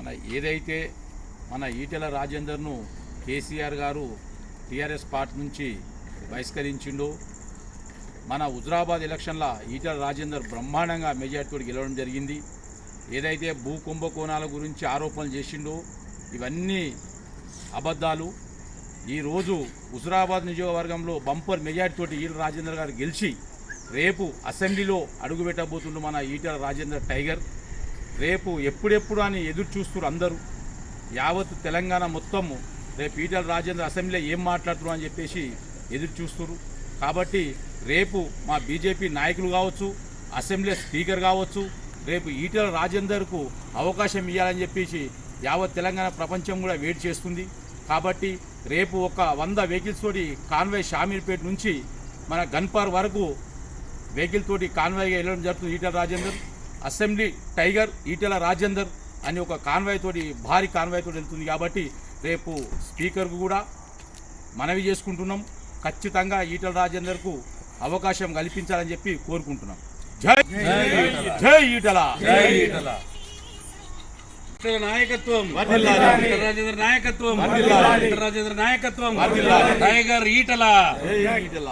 మన ఏదైతే మన ఈటెల రాజేందర్ను కేసీఆర్ గారు టీఆర్ఎస్ పార్టీ నుంచి బహిష్కరించిండో మన హుజరాబాద్ ఎలక్షన్ల ఈటెల రాజేందర్ బ్రహ్మాండంగా మెజార్టీతో గెలవడం జరిగింది. ఏదైతే భూ కుంభకోణాల గురించి ఆరోపణలు చేసిండో ఇవన్నీ అబద్ధాలు. ఈరోజు హుజరాబాద్ నియోజకవర్గంలో బంపర్ మెజార్టీతోటి ఈటల రాజేందర్ గారు గెలిచి రేపు అసెంబ్లీలో అడుగుపెట్టబోతుండు మన ఈటెల రాజేందర్ టైగర్. రేపు ఎప్పుడెప్పుడు అని ఎదురు చూస్తున్నారు అందరూ. యావత్ తెలంగాణ మొత్తము రేపు ఈటల రాజేంద్ర అసెంబ్లీ ఏం మాట్లాడుతున్నారు అని చెప్పేసి ఎదురు చూస్తున్నారు. కాబట్టి రేపు మా బీజేపీ నాయకులు కావచ్చు అసెంబ్లీ స్పీకర్ కావచ్చు రేపు ఈటెల రాజేందర్కు అవకాశం ఇవ్వాలని చెప్పేసి యావత్ తెలంగాణ ప్రపంచం కూడా వెయిట్ చేస్తుంది. కాబట్టి రేపు ఒక వంద వెహికల్స్ తోటి కాన్వాయ్ షామీర్పేట నుంచి మన గన్పార్ వరకు వెహికల్ తోటి కాన్వాయ్గా వెళ్ళడం జరుగుతుంది ఈటల రాజేందర్. అసెంబ్లీ టైగర్ ఈటెల రాజేందర్ అని ఒక కాన్వాయ్ తోటి భారీ కాన్వాయ్ తోటి వెళ్తుంది కాబట్టి రేపు స్పీకర్కు కూడా మనవి చేసుకుంటున్నాం. ఖచ్చితంగా ఈటెల రాజేందర్కు అవకాశం కల్పించాలని చెప్పి కోరుకుంటున్నాం. జై జై ఈటల. ఈటల. నాయకత్వం. రాజేంద్ర నాయకత్వం. రాజేంద్ర నాయకత్వం. టైగర్ ఈటల. జై ఈటల.